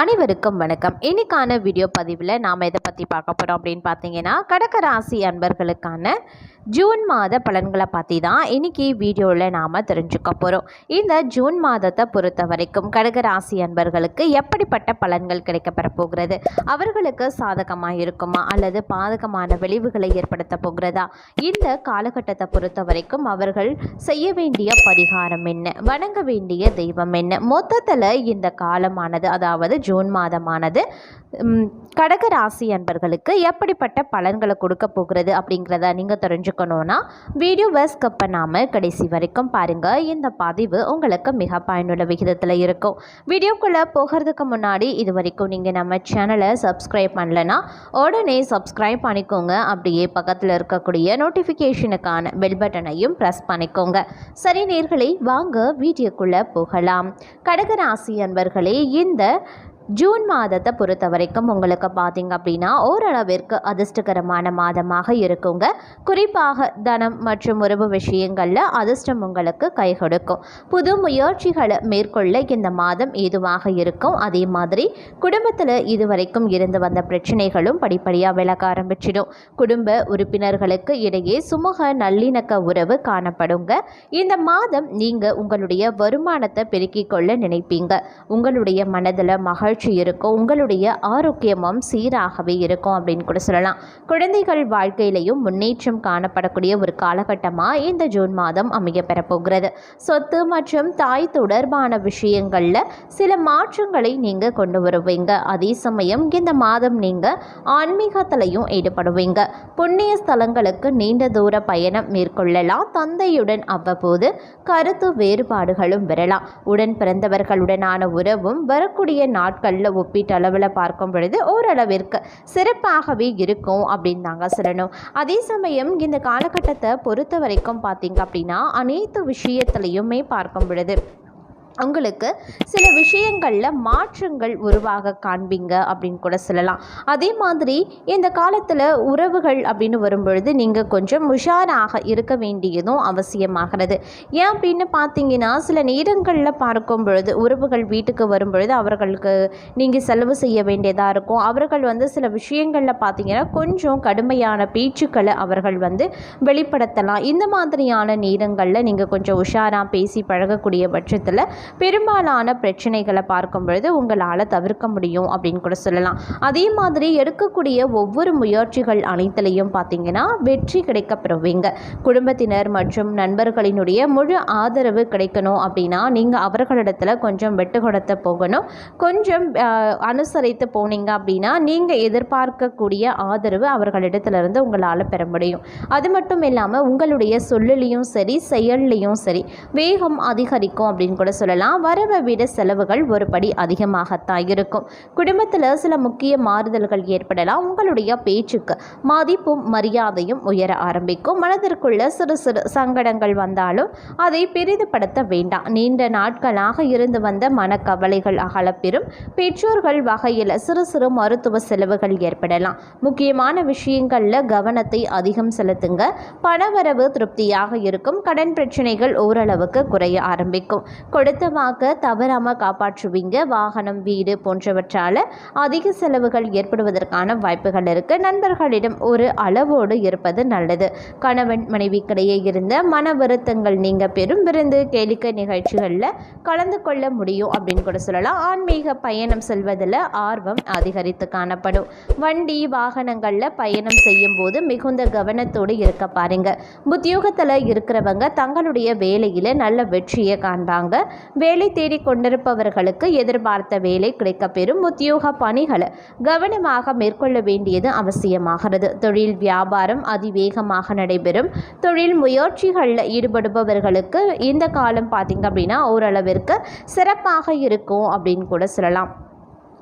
அனைவருக்கும் வணக்கம். இன்னைக்கான வீடியோ பதிவில் நாம் எதை பற்றி பார்க்க போகிறோம் அப்படின்னு பார்த்தீங்கன்னா கடக ராசி அன்பர்களுக்கான ஜூன் மாத பலன்களை பற்றி தான் இன்றைக்கி வீடியோவில் நாம் தெரிஞ்சுக்க போகிறோம் இந்த ஜூன் மாதத்தை பொறுத்த வரைக்கும் கடக ராசி அன்பர்களுக்கு எப்படிப்பட்ட பலன்கள் கிடைக்கப்பெற போகிறது? அவர்களுக்கு சாதகமாக இருக்குமா? அல்லது பாதகமான விளைவுகளை ஏற்படுத்த போகிறதா? இந்த காலகட்டத்தை பொறுத்த வரைக்கும் அவர்கள் செய்ய வேண்டிய பரிகாரம் என்ன? வணங்க வேண்டிய தெய்வம் என்ன? மொத்தத்தில் இந்த காலமானது அதாவது ஜூன் மாதமானது கடகராசி அன்பர்களுக்கு எப்படிப்பட்ட பலன்களை கொடுக்க போகிறது அப்படிங்கிறத நீங்கள் தெரிஞ்சுக்கணுன்னா வீடியோவை ஸ்கிப் பண்ணாமல் கடைசி வரைக்கும் பாருங்கள் இந்த பதிவு உங்களுக்கு மிக பயனுள்ள விகிதத்தில் இருக்கும். வீடியோக்குள்ளே போகிறதுக்கு முன்னாடி இது வரைக்கும் நீங்கள் நம்ம சேனலை சப்ஸ்கிரைப் பண்ணலைன்னா உடனே சப்ஸ்கிரைப் பண்ணிக்கோங்க. அப்படியே பக்கத்தில் இருக்கக்கூடிய நோட்டிஃபிகேஷனுக்கான பெல் பட்டனையும் ப்ரெஸ் பண்ணிக்கோங்க. சரி நேர்களை வாங்க வீடியோக்குள்ளே போகலாம். கடகராசி அன்பர்களே இந்த ஜூன் மாதத்தை பொறுத்த வரைக்கும் உங்களுக்கு பார்த்தீங்க அப்படின்னா ஓரளவிற்கு அதிர்ஷ்டகரமான மாதமாக இருக்குங்க. குறிப்பாக தனம் மற்றும் உறவு விஷயங்களில் அதிர்ஷ்டம் உங்களுக்கு கை கொடுக்கும். புது முயற்சிகளை மேற்கொள்ள இந்த மாதம் ஏதுவாக இருக்கும். அதே மாதிரி குடும்பத்தில் இதுவரைக்கும் இருந்து வந்த பிரச்சனைகளும் படிப்படியாக விலக ஆரம்பிச்சிடும். குடும்ப உறுப்பினர்களுக்கு இடையே சுமூக நல்லிணக்க உறவு காணப்படுங்க. இந்த மாதம் நீங்கள் உங்களுடைய வருமானத்தை பெருக்கிக் கொள்ள நினைப்பீங்க. உங்களுடைய மனதில் மகிழ்ச்சி இருக்கும் உங்களுடைய ஆரோக்கியமும் சீராகவே இருக்கும் அப்படின்னு கூட சொல்லலாம். குழந்தைகள் வாழ்க்கையிலையும் முன்னேற்றம் காணப்படக்கூடிய ஒரு காலகட்டமாக இந்த ஜூன் மாதம் அமைய பெறப்போகிறது சொத்து மற்றும் தாய் தொடர்பான விஷயங்களில் சில மாற்றங்களை நீங்கள் கொண்டு வருவீங்க. அதே சமயம் இந்த மாதம் நீங்கள் ஆன்மீகத்திலையும் ஈடுபடுவீங்க. புண்ணிய ஸ்தலங்களுக்கு நீண்ட தூர பயணம் மேற்கொள்ளலாம். தந்தையுடன் அவ்வப்போது கருத்து வேறுபாடுகளும் வரலாம். உடன் பிறந்தவர்களுடனான உறவும் வரக்கூடிய நாட்களில் ஒப்பீட்டு அளவில் பார்க்கும் பொழுது ஓரளவிற்கு சிறப்பாகவே இருக்கும் அப்படின்னாங்க சொல்லணும். அதே சமயம் இந்த காலகட்டத்தை பொறுத்த வரைக்கும் பார்த்தீங்க அப்படின்னா அனைத்து விஷயத்துலையுமே பார்க்கும் பொழுது உங்களுக்கு சில விஷயங்களில் மாற்றங்கள் உருவாக காண்பீங்க அப்படின்னு கூட சொல்லலாம். அதே மாதிரி இந்த காலத்தில் உறவுகள் அப்படின்னு வரும்பொழுது நீங்கள் கொஞ்சம் உஷாராக இருக்க வேண்டியதும் அவசியமாகிறது. ஏன் அப்படின்னு பார்த்தீங்கன்னா சில நேரங்களில் பார்க்கும் பொழுது உறவுகள் வீட்டுக்கு வரும்பொழுது அவர்களுக்கு நீங்கள் செலவு செய்ய வேண்டியதாக இருக்கும். அவர்கள் வந்து சில விஷயங்களில் பார்த்தீங்கன்னா கொஞ்சம் கடுமையான பேச்சுக்களை அவர்கள் வந்து வெளிப்படுத்தலாம். இந்த மாதிரியான நேரங்களில் நீங்கள் கொஞ்சம் உஷாராக பேசி பழகக்கூடிய பட்சத்தில் பெரும்பாலான பிரச்சனைகளை பார்க்கும் பொழுது உங்களால் தவிர்க்க முடியும் அப்படின்னு கூட சொல்லலாம். அதே மாதிரி எடுக்கக்கூடிய ஒவ்வொரு முயற்சிகள் அனைத்துலேயும் பார்த்தீங்கன்னா வெற்றி கிடைக்க பெறுவீங்க குடும்பத்தினர் மற்றும் நண்பர்களினுடைய முழு ஆதரவு கிடைக்கணும் அப்படின்னா நீங்கள் அவர்களிடத்துல கொஞ்சம் வெட்டு கொடுத்து போகணும். கொஞ்சம் அனுசரித்து போனீங்க அப்படின்னா நீங்கள் எதிர்பார்க்கக்கூடிய ஆதரவு அவர்களிடத்திலிருந்து உங்களால் பெற முடியும். அது மட்டும் இல்லாமல் உங்களுடைய சொல்லிலையும் சரி செயல்லையும் சரி வேகம் அதிகரிக்கும் அப்படின்னு கூட சொல்லலாம். வரவை விட செலவுகள் ஒரு படி அதிகமாகத்தான் இருக்கும். குடும்பத்தில் சில முக்கிய மாறுதல்கள் ஏற்படலாம். உங்களுடைய பேச்சுக்கு மதிப்பும் மரியாதையும் உயர ஆரம்பிக்கும். மனதிற்குள்ள சிறு சிறு சங்கடங்கள் வந்தாலும் அதை பெரிதுபடுத்த வேண்டாம். நீண்ட நாட்களாக இருந்து வந்த மனக்கவலைகள் அகலப்பெறும். பெற்றோர்கள் வகையில் சிறு சிறு மருத்துவ செலவுகள் ஏற்படலாம். முக்கியமான விஷயங்களில் கவனத்தை அதிகம் செலுத்துங்க. பணவரவு திருப்தியாக இருக்கும். கடன் பிரச்சனைகள் ஓரளவுக்கு குறைய ஆரம்பிக்கும். கொடுத்த மொத்தமாக தவறாமல் காப்பாற்றுவீங்க. வாகனம் வீடு போன்றவற்றால் அதிக செலவுகள் ஏற்படுவதற்கான வாய்ப்புகள் இருக்கு. நண்பர்களிடம் ஒரு அளவோடு இருப்பது நல்லது. கணவன் மனைவிக்கிடையே இருந்த மன வருத்தங்கள் நீங்கள் பெரும் விருந்து கேளிக்கை நிகழ்ச்சிகளில் கலந்து கொள்ள முடியும் அப்படின்னு கூட சொல்லலாம். ஆன்மீக பயணம் செல்வதில் ஆர்வம் அதிகரித்து காணப்படும். வண்டி வாகனங்களில் பயணம் செய்யும் போது மிகுந்த கவனத்தோடு இருக்க பாருங்க. உத்தியோகத்தில் இருக்கிறவங்க தங்களுடைய வேலையில் நல்ல வெற்றியை காண்பாங்க. வேலை தேடி கொண்டிருப்பவர்களுக்கு எதிர்பார்த்த வேலை கிடைக்கப்பெறும் உத்தியோக பணிகளை கவனமாக மேற்கொள்ள வேண்டியது அவசியமாகிறது. தொழில் வியாபாரம் அதிவேகமாக நடைபெறும். தொழில் முயற்சிகளில் ஈடுபடுபவர்களுக்கு இந்த காலம் பார்த்திங்க அப்படின்னா ஓரளவிற்கு சிறப்பாக இருக்கும் அப்படின்னு கூட சொல்லலாம்.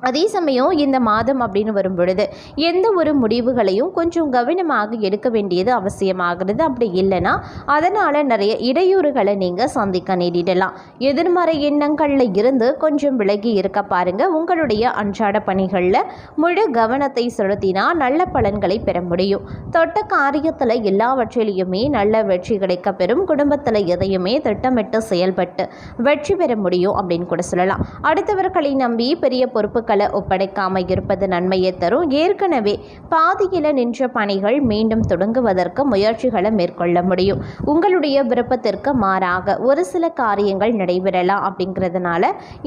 அதே சமயம் இந்த மாதம் அப்படின்னு வரும் பொழுது எந்த ஒரு முடிவுகளையும் கொஞ்சம் கவனமாக எடுக்க வேண்டியது அவசியமாகிறது. அப்படி இல்லைன்னா அதனால் நிறைய இடையூறுகளை நீங்கள் சந்திக்க நேரிடலாம். எதிர்மறை எண்ணங்களில் இருந்து கொஞ்சம் விலகி இருக்க பாருங்கள் உங்களுடைய அன்றாட பணிகளில் முழு கவனத்தை செலுத்தினா நல்ல பலன்களை பெற முடியும். தொட்ட காரியத்தில் எல்லாவற்றிலையுமே நல்ல வெற்றி கிடைக்க பெறும். குடும்பத்தில் எதையுமே திட்டமிட்டு செயல்பட்டு வெற்றி பெற முடியும் அப்படின்னு கூட சொல்லலாம். அடுத்தவர்களை நம்பி பெரிய பொறுப்புகள் பொருட்களை ஒப்படைக்காமல் இருப்பது நன்மையை தரும். ஏற்கனவே பாதியில் நின்ற பணிகள் மீண்டும் தொடங்குவதற்கு முயற்சிகளை மேற்கொள்ள முடியும். உங்களுடைய விருப்பத்திற்கு மாறாக ஒரு சில காரியங்கள் நடைபெறலாம் அப்படிங்கிறதுனால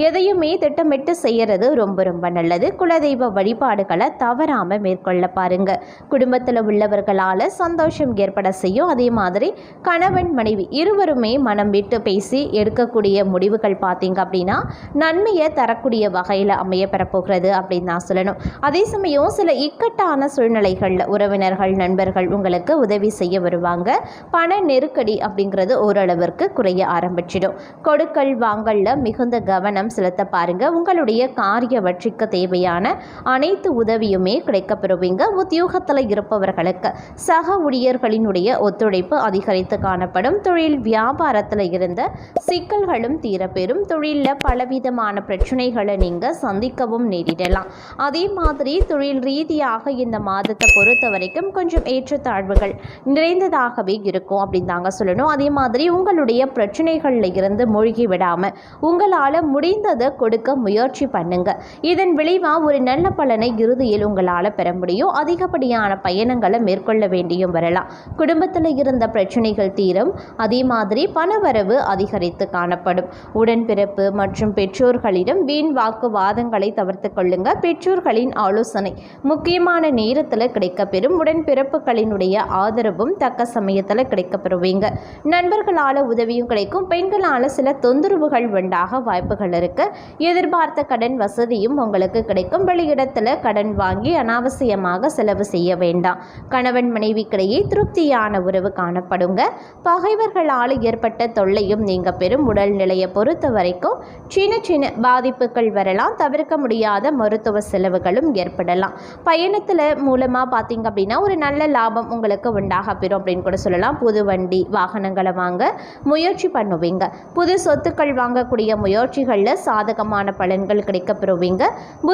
எதையுமே திட்டமிட்டு செய்யறது ரொம்ப ரொம்ப நல்லது. குலதெய்வ வழிபாடுகளை தவறாமல் மேற்கொள்ள பாருங்க. குடும்பத்தில் உள்ளவர்களால் சந்தோஷம் ஏற்பட செய்யும். அதே மாதிரி கணவன் மனைவி இருவருமே மனம் விட்டு பேசி எடுக்கக்கூடிய முடிவுகள் பார்த்தீங்க அப்படின்னா நன்மையை தரக்கூடிய வகையில் அமைய வரப்போகிறது அப்படின்னு தான் சொல்லணும். அதே சமயம் சில இக்கட்டான சூழ்நிலைகளில் உறவினர்கள் நண்பர்கள் உங்களுக்கு உதவி செய்ய வருவாங்க. பண நெருக்கடி அப்படிங்கிறது ஓரளவிற்கு குறைய ஆரம்பிச்சிடும். கொடுக்கல் வாங்கல்ல மிகுந்த கவனம் செலுத்த பாருங்க. உங்களுடைய காரிய வெற்றிக்கு தேவையான அனைத்து உதவியுமே கிடைக்கப்பெறுவீங்க. உத்தியோகத்தில் இருப்பவர்களுக்கு சக ஊழியர்களினுடைய ஒத்துழைப்பு அதிகரித்து காணப்படும். தொழில் வியாபாரத்தில் இருந்த சிக்கல்களும் தீரப்பெறும். தொழிலில் பலவிதமான பிரச்சனைகளை நீங்கள் சந்திக்கவும் நேரிடலாம் அதே மாதிரி தொழில் ரீதியாக இந்த மாதத்தை பொறுத்த வரைக்கும் கொஞ்சம் ஏற்றத்தாழ்வுகள் நிறைந்ததாகவே இருக்கும் அப்படின்னு தாங்க சொல்லணும். அதே மாதிரி உங்களுடைய பிரச்சனைகளில் இருந்து மூழ்கி விடாமல் உங்களால் முடிந்ததை கொடுக்க முயற்சி பண்ணுங்க. இதன் விளைவாக ஒரு நல்ல பலனை இறுதியில் உங்களால் பெற முடியும். அதிகப்படியான பயணங்களை மேற்கொள்ள வேண்டியும் வரலாம். குடும்பத்தில் இருந்த பிரச்சனைகள் தீரும். அதே மாதிரி பணவரவு அதிகரித்து காணப்படும். உடன்பிறப்பு மற்றும் பெற்றோர்களிடம் வீண் வாக்குவாதங்களை தவிர தவிர்த்து கொள்ளுங்க பெற்றோர்களின் ஆலோசனை. முக்கியமான நேரத்தில் கிடைக்கப்பெறும் உடன்பிறப்புகளினுடைய ஆதரவும் தக்க சமயத்தில் கிடைக்கப்பெறுவீங்க. நண்பர்களால் உதவியும் கிடைக்கும். பெண்களால் சில தொந்தரவுகள் உண்டாக வாய்ப்புகள் இருக்கு. எதிர்பார்த்த கடன் வசதியும் உங்களுக்கு கிடைக்கும். வெளியிடத்தில் கடன் வாங்கி அனாவசியமாக செலவு செய்ய வேண்டாம். கணவன் மனைவிக்கிடையே திருப்தியான உறவு காணப்படுங்க. பகைவர்களால் ஏற்பட்ட தொல்லையும் நீங்க பெறும் உடல்நிலையை பொறுத்த வரைக்கும் சின்ன சின்ன பாதிப்புகள் வரலாம். தவிர்க்க முடியும் மருத்துவ செலவுகளும் ஏற்படலாம். பயணத்தில் மூலமாக பார்த்தீங்க அப்படின்னா ஒரு நல்ல லாபம் உங்களுக்கு உண்டாக பெறும் அப்படின்னு கூட சொல்லலாம். புது வண்டி வாகனங்களை வாங்க முயற்சி பண்ணுவீங்க. புது சொத்துக்கள் வாங்கக்கூடிய முயற்சிகளில் சாதகமான பலன்கள் கிடைக்கப்பெறுவீங்க.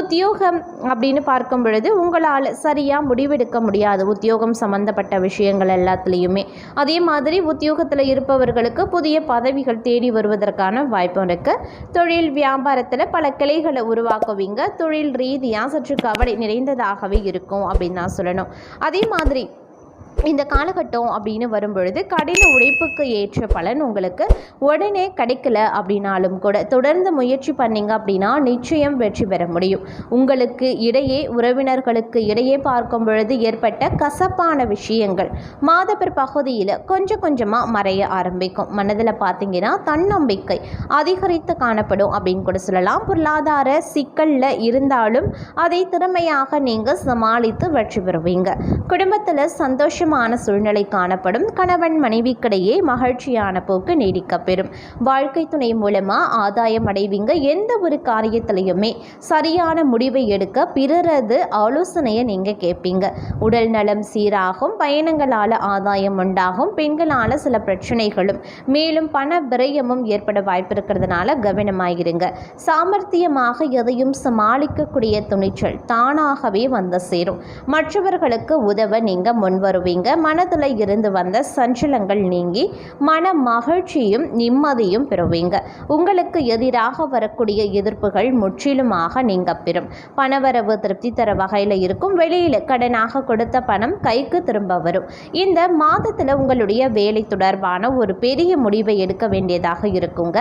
உத்தியோகம் அப்படின்னு பார்க்கும் பொழுது உங்களால் சரியாக முடிவெடுக்க முடியாது. உத்தியோகம் சம்மந்தப்பட்ட விஷயங்கள் எல்லாத்துலேயுமே. அதே மாதிரி உத்தியோகத்தில் இருப்பவர்களுக்கு புதிய பதவிகள் தேடி வருவதற்கான வாய்ப்பு இருக்குது தொழில் வியாபாரத்தில் பல கிளைகளை உருவாக்குவீங்க. தொழில் ரீதியாக சற்று கவலை நிறைந்ததாகவே இருக்கும் அப்படின்னு நான் சொல்லணும். அதே மாதிரி இந்த காலகட்டம் அப்படின்னு வரும்பொழுது கடின உழைப்புக்கு ஏற்ற பலன் உங்களுக்கு உடனே கிடைக்கல அப்படின்னாலும் கூட தொடர்ந்து முயற்சி பண்ணீங்க அப்படின்னா நிச்சயம் வெற்றி பெற முடியும். உங்களுக்கு இடையே உறவினர்களுக்கு இடையே பார்க்கும் பொழுது ஏற்பட்ட கசப்பான விஷயங்கள் மாதப்பர் பகுதியில் கொஞ்சம் கொஞ்சமாக மறைய ஆரம்பிக்கும். மனதில் பார்த்தீங்கன்னா தன்னம்பிக்கை அதிகரித்து காணப்படும் அப்படின்னு கூட சொல்லலாம். பொருளாதார சிக்கலில் இருந்தாலும் அதை திறமையாக நீங்கள் சமாளித்து வெற்றி பெறுவீங்க. குடும்பத்தில் சந்தோஷம் சந்தோஷமான சூழ்நிலை காணப்படும். கணவன் மனைவிக்கிடையே மகிழ்ச்சியான போக்கு நீடிக்கப்பெறும். வாழ்க்கை துணை மூலமாக ஆதாயம் அடைவீங்க. எந்த ஒரு காரியத்திலையுமே சரியான முடிவை எடுக்க பிறரது ஆலோசனையை நீங்கள் கேட்பீங்க உடல் நலம் சீராகும். பயணங்களால் ஆதாயம் உண்டாகும். பெண்களால் சில பிரச்சனைகளும் மேலும் பண விரயமும் ஏற்பட வாய்ப்பு இருக்கிறதுனால கவனமாயிருங்க. சாமர்த்தியமாக எதையும் சமாளிக்கக்கூடிய துணிச்சல் தானாகவே வந்து சேரும். மற்றவர்களுக்கு உதவ நீங்கள் முன்வருவீங்க. வருவீங்க மனதில் இருந்து வந்த சஞ்சலங்கள் நீங்கி மன மகிழ்ச்சியும் நிம்மதியும் பெறுவீங்க. உங்களுக்கு எதிராக வரக்கூடிய எதிர்ப்புகள் முற்றிலுமாக நீங்க பெறும். பணவரவு திருப்தி தர வகையில் இருக்கும். வெளியில் கடனாக கொடுத்த பணம் கைக்கு திரும்ப வரும். இந்த மாதத்தில் உங்களுடைய வேலை தொடர்பான ஒரு பெரிய முடிவை எடுக்க வேண்டியதாக இருக்குங்க.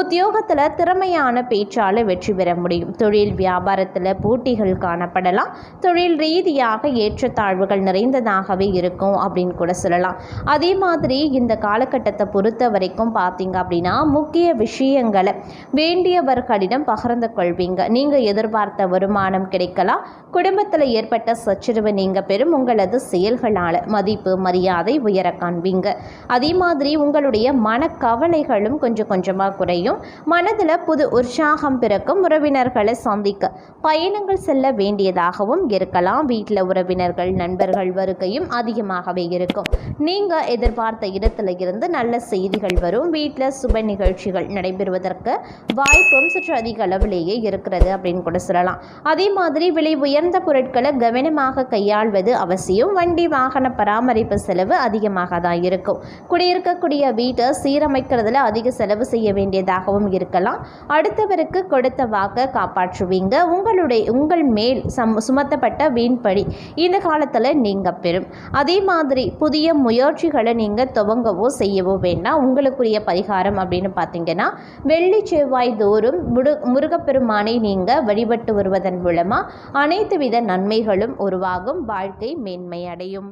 உத்தியோகத்தில் திறமையான பேச்சால் வெற்றி பெற முடியும். தொழில் வியாபாரத்தில் போட்டிகள் காணப்படலாம். தொழில் ரீதியாக ஏற்றத்தாழ்வுகள் நிறைந்ததாகவே இருக்கும். அப்படின்னு கூட சொல்லலாம். அதே மாதிரி இந்த காலகட்டத்தை பொறுத்த வரைக்கும் பார்த்தீங்க அப்படின்னா முக்கிய விஷயங்களை வேண்டியவர்களிடம் பகிர்ந்து கொள்வீங்க. நீங்கள் எதிர்பார்த்த வருமானம் கிடைக்கலாம். குடும்பத்தில் ஏற்பட்ட சச்சரவு நீங்கள் பெறும். உங்களது செயல்களால் மதிப்பு மரியாதை உயர காண்பீங்க. அதே மாதிரி உங்களுடைய மனக்கவலைகளும் கொஞ்சம் கொஞ்சமாக குறையும். மனதில் புது உற்சாகம் பிறக்கும். உறவினர்களை சந்திக்க பயணங்கள் செல்ல வேண்டியதாகவும் இருக்கலாம். வீட்டில் உறவினர்கள் நண்பர்கள் வருகையும் அதிகமாக அதிகமாகவே இருக்கும். நீங்கள் எதிர்பார்த்த இடத்துல இருந்து நல்ல செய்திகள் வரும். வீட்டில் சுப நிகழ்ச்சிகள் நடைபெறுவதற்கு வாய்ப்பும் சற்று அதிக அளவிலேயே இருக்கிறது அப்படின்னு கூட சொல்லலாம். அதே மாதிரி விலை உயர்ந்த பொருட்களை கவனமாக கையாள்வது அவசியம். வண்டி வாகன பராமரிப்பு செலவு அதிகமாக தான் இருக்கும். குடியிருக்கக்கூடிய வீட்டை சீரமைக்கிறதுல அதிக செலவு செய்ய வேண்டியதாகவும் இருக்கலாம். அடுத்தவருக்கு கொடுத்த வாக்கை காப்பாற்றுவீங்க. உங்களுடைய உங்கள் மேல் சம் சுமத்தப்பட்ட வீண்படி இந்த காலத்தில் நீங்கள் பெறும். அதே மாதிரி புதிய முயற்சிகளை நீங்கள் துவங்கவோ செய்யவோ வேண்டாம் உங்களுக்குரிய பரிகாரம் அப்படின்னு பார்த்தீங்கன்னா வெள்ளி செவ்வாய் தோறும் முரு முருகப்பெருமானை நீங்கள் வழிபட்டு வருவதன் மூலமாக அனைத்து வித நன்மைகளும் உருவாகும் வாழ்க்கை மேன்மை அடையும்